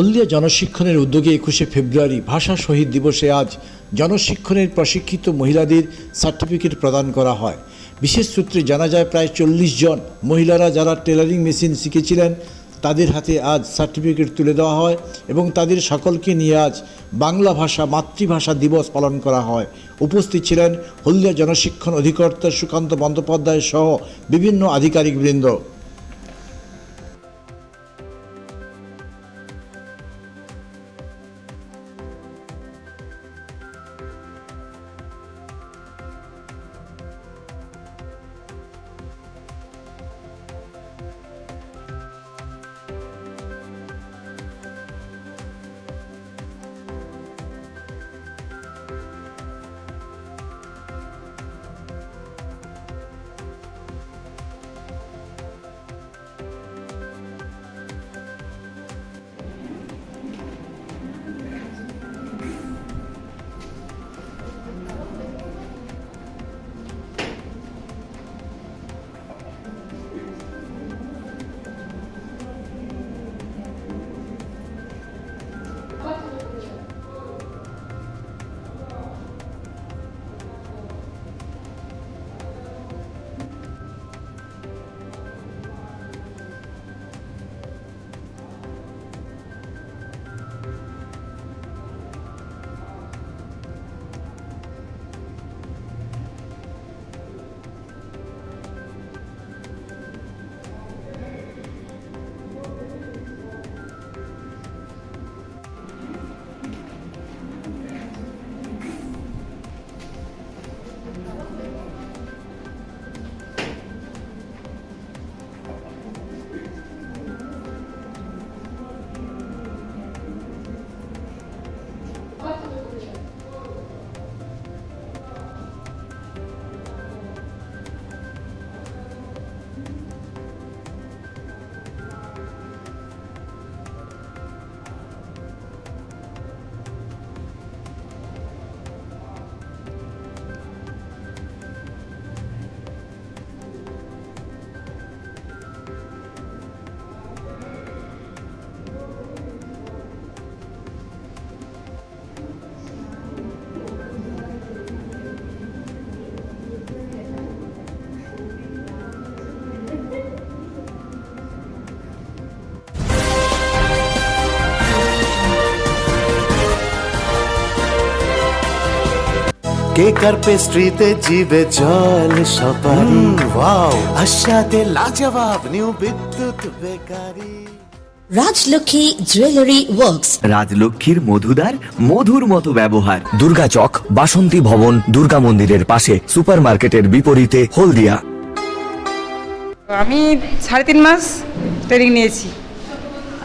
হলদিয়া জনশিক্ষণের উদ্যোগে একুশে ফেব্রুয়ারি ভাষা শহীদ দিবসে আজ জনশিক্ষণের প্রশিক্ষিত মহিলাদের সার্টিফিকেট প্রদান করা হয়। বিশেষ সূত্রে জানা যায়, প্রায় চল্লিশ জন মহিলারা যারা টেলারিং মেশিন শিখেছিলেন, তাদের হাতে আজ সার্টিফিকেট তুলে দেওয়া হয় এবং তাদের সকলকে নিয়ে আজ বাংলা ভাষা মাতৃভাষা দিবস পালন করা হয়। উপস্থিত ছিলেন হলদিয়া জনশিক্ষণ অধিকর্তা সুকান্ত বন্দ্যোপাধ্যায় সহ বিভিন্ন আধিকারিকবৃন্দ। কেক আর পেস্ট্রিতে জিবে জল সপারি? ওয়াও আশাতে লাজবাব new Bidyut bakery. Rajlakshmi jewellery works রাজলক্ষ্মীর মধুদার মধুর মতো ব্যবহার। দুর্গা চক বাসন্তী ভবন দুর্গা মন্দিরের পাশে সুপার মার্কেটের বিপরীতে হলদিয়া। আমি সাড়ে তিন মাস ট্রেনিং নিয়েছি।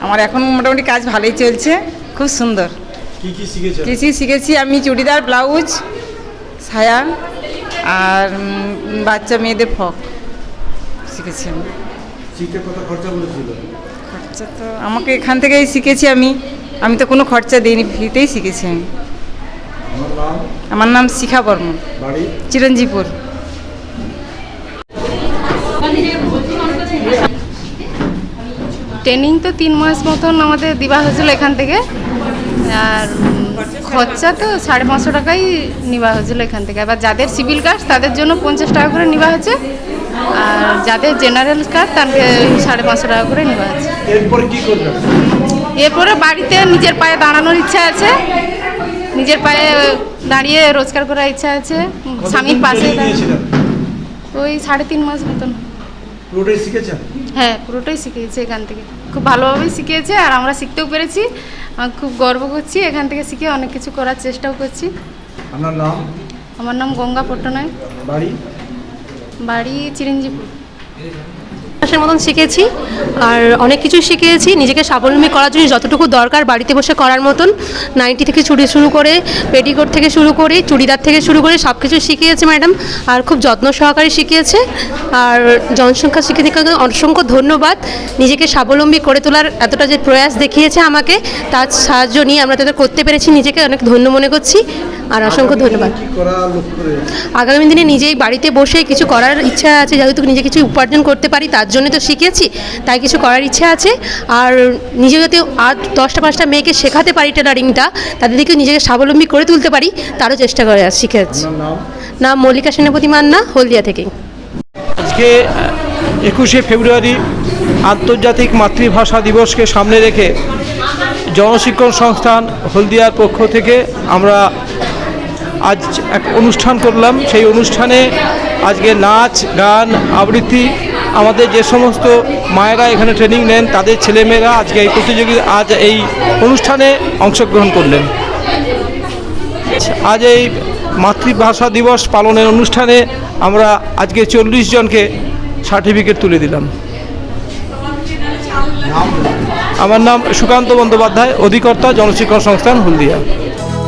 আমার এখন মোটামুটি কাজ ভালোই চলছে খুব সুন্দর। কি কি শিখেছি? আমি চুড়িদার ব্লাউজ সায়া আর বাচ্চা মেয়েদের ফক। শিখেছি আমি। খরচা তো আমাকে এখান থেকেই শিখেছি আমি। আমি তো কোনো খরচা দিইনি ফ্রিতেই শিখেছি আমি। আমার নাম? শিখা বর্মন। চিরঞ্জিপুর। ট্রেনিং তো তিন মাস মতন আমাদের দেওয়া হয়েছিল এখান থেকে। আর খরচা তো সাড়ে পাঁচশো টাকাই নেওয়া হয়েছিল এখান থেকে। এবার যাদের সিভিল কাস্ট তাদের জন্য পঞ্চাশ টাকা করে নেওয়া হয়েছে। আর যাদের জেনারেল কাস্ট তাদের সাড়ে পাঁচশো টাকা করে নেওয়া হয়েছে। এরপরে কি করবেন এরপরে বাড়িতে নিজের পায়ে দাঁড়ানোর ইচ্ছা আছে। নিজের পায়ে দাঁড়িয়ে রোজগার করার ইচ্ছা আছে। স্বামীর পাশে ওই সাড়ে তিন মাস মতন। পুরোটাই শিখেছেন? হ্যাঁ পুরোটাই শিখিয়েছে এখান থেকে। খুব ভালোভাবেই শিখিয়েছে আর আমরা শিখতেও পেরেছি। খুব গর্ব করছি এখান থেকে শিখে অনেক কিছু করার চেষ্টাও করছি। আপনার নাম? আমার নাম গঙ্গা পট্টনায় বাড়ি? বাড়ি চিরঞ্জিপুর। মাসের মতন শিখেছি আর অনেক কিছু শিখেছি। নিজেকে স্বাবলম্বী করার জন্য যতটুকু দরকার বাড়িতে বসে করার মতন। নাইটি থেকে চুড়ি শুরু করে, পেটিকোট থেকে শুরু করে, চুড়িদার থেকে শুরু করে সব কিছু শিখিয়েছে ম্যাডাম আর খুব যত্ন সহকারে শিখিয়েছে। আর জনসংখ্যা শিক্ষিকাকে অসংখ্য ধন্যবাদ। নিজেকে স্বাবলম্বী করে তোলার এতটা যে প্রয়াস দেখিয়েছে আমাকে, তার সাহায্য নিয়ে আমরা তাদের করতে পেরেছি। নিজেকে অনেক ধন্য মনে করছি আর অসংখ্য ধন্যবাদ। আগামী দিনে নিজেই বাড়িতে বসে কিছু করার ইচ্ছা আছে, যেহেতু নিজে কিছু উপার্জন করতে পারি, তার জন্য তো শিখেছি তাই কিছু করার ইচ্ছে আছে। আর নিজে যাতে আর দশটা পাঁচটা মেয়েকে শেখাতে পারি টেলারিংটা তাদের দিকে নিজেকে স্বাবলম্বী করে তুলতে পারি তারও চেষ্টা করে শিখে যাচ্ছি নাম? মল্লিকা সেনাপতি মান্না হলদিয়া থেকে আজকে একুশে ফেব্রুয়ারি আন্তর্জাতিক মাতৃভাষা দিবসকে সামনে রেখে জনশিক্ষণ সংস্থান হলদিয়ার পক্ষ থেকে আমরা আজ এক অনুষ্ঠান করলাম। সেই অনুষ্ঠানে আজকে নাচ গান আবৃত্তি আমাদের যে সমস্ত মায়েরা এখানে ট্রেনিং নেন, তাদের ছেলেমেয়েরা আজকে এই প্রতিযোগী আজ এই অনুষ্ঠানে অংশগ্রহণ করলেন। আজ এই মাতৃভাষা দিবস পালনের অনুষ্ঠানে আমরা আজকে চল্লিশ জনকে সার্টিফিকেট তুলে দিলাম। আমার নাম সুকান্ত বন্দ্যোপাধ্যায়, অধিকর্তা জনশিক্ষণ সংস্থান হলদিয়া।